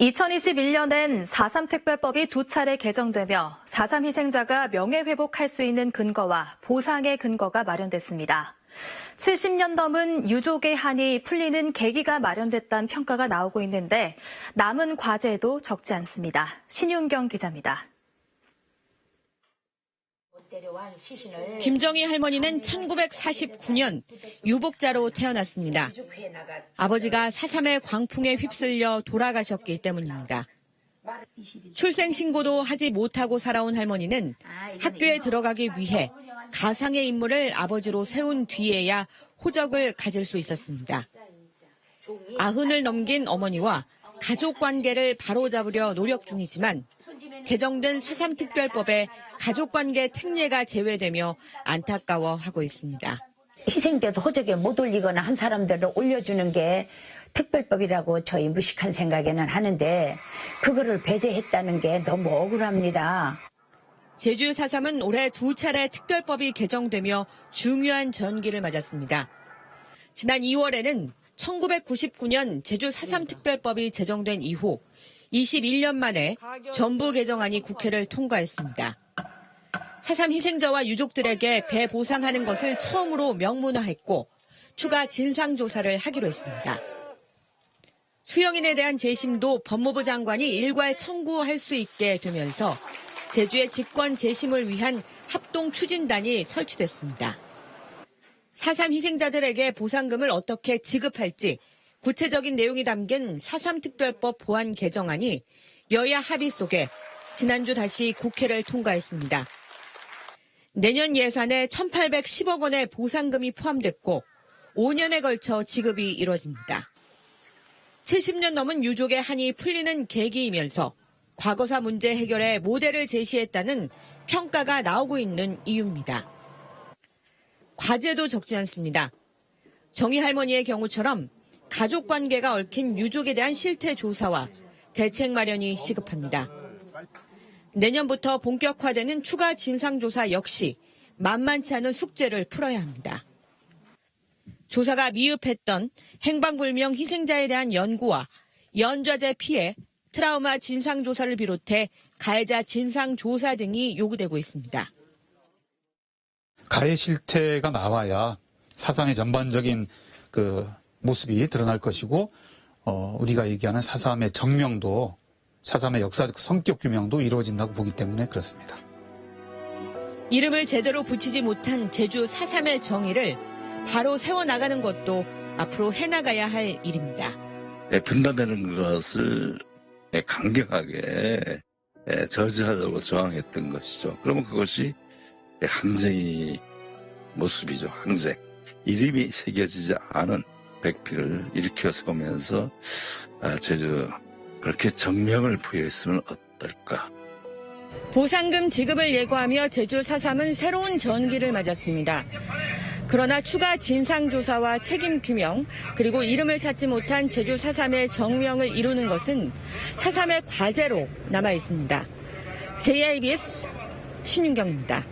2021년엔 4.3 특별법이 두 차례 개정되며 4.3 희생자가 명예회복할 수 있는 근거와 보상의 근거가 마련됐습니다. 70년 넘은 유족의 한이 풀리는 계기가 마련됐다는 평가가 나오고 있는데 남은 과제도 적지 않습니다. 신윤경 기자입니다. 김정희 할머니는 1949년 유복자로 태어났습니다. 아버지가 4.3의 광풍에 휩쓸려 돌아가셨기 때문입니다. 출생신고도 하지 못하고 살아온 할머니는 학교에 들어가기 위해 가상의 인물을 아버지로 세운 뒤에야 호적을 가질 수 있었습니다. 아흔을 넘긴 어머니와 가족 관계를 바로잡으려 노력 중이지만 개정된 4.3 특별법에 가족 관계 특례가 제외되며 안타까워하고 있습니다. 희생돼도 호적에 못 올리거나 한 사람들을 올려주는 게 특별법이라고 저희 무식한 생각에는 하는데 그거를 배제했다는 게 너무 억울합니다. 제주 4.3은 올해 두 차례 특별법이 개정되며 중요한 전기를 맞았습니다. 지난 2월에는 1999년 제주 4.3 특별법이 제정된 이후 21년 만에 전부 개정안이 국회를 통과했습니다. 4.3 희생자와 유족들에게 배 보상하는 것을 처음으로 명문화했고 추가 진상조사를 하기로 했습니다. 수영인에 대한 재심도 법무부 장관이 일괄 청구할 수 있게 되면서 제주의 직권 재심을 위한 합동 추진단이 설치됐습니다. 4.3 희생자들에게 보상금을 어떻게 지급할지 구체적인 내용이 담긴 4.3 특별법 보완 개정안이 여야 합의 속에 지난주 다시 국회를 통과했습니다. 내년 예산에 1,810억 원의 보상금이 포함됐고 5년에 걸쳐 지급이 이뤄집니다. 70년 넘은 유족의 한이 풀리는 계기이면서 과거사 문제 해결에 모델을 제시했다는 평가가 나오고 있는 이유입니다. 과제도 적지 않습니다. 정희 할머니의 경우처럼 가족 관계가 얽힌 유족에 대한 실태 조사와 대책 마련이 시급합니다. 내년부터 본격화되는 추가 진상조사 역시 만만치 않은 숙제를 풀어야 합니다. 조사가 미흡했던 행방불명 희생자에 대한 연구와 연좌제 피해, 트라우마 진상조사를 비롯해 가해자 진상조사 등이 요구되고 있습니다. 가해 실태가 나와야 사상의 전반적인 그 모습이 드러날 것이고 어, 우리가 얘기하는 사삼의 정명도 사삼의 역사적 성격 규명도 이루어진다고 보기 때문에 그렇습니다. 이름을 제대로 붙이지 못한 제주 4.3의 정의를 바로 세워나가는 것도 앞으로 해나가야 할 일입니다. 예, 분단되는 것을 예, 강경하게 예, 저지하려고 저항했던 것이죠. 그러면 그것이 예, 항쟁의 모습이죠. 항쟁. 이름이 새겨지지 않은 백피를 일으켜 세우면서 아, 제주 그렇게 정명을 부여했으면 어떨까. 보상금 지급을 예고하며 제주 4.3은 새로운 전기를 맞았습니다. 그러나 추가 진상조사와 책임 규명, 그리고 이름을 찾지 못한 제주 4.3의 정명을 이루는 것은 4.3의 과제로 남아 있습니다. JIBS 신윤경입니다.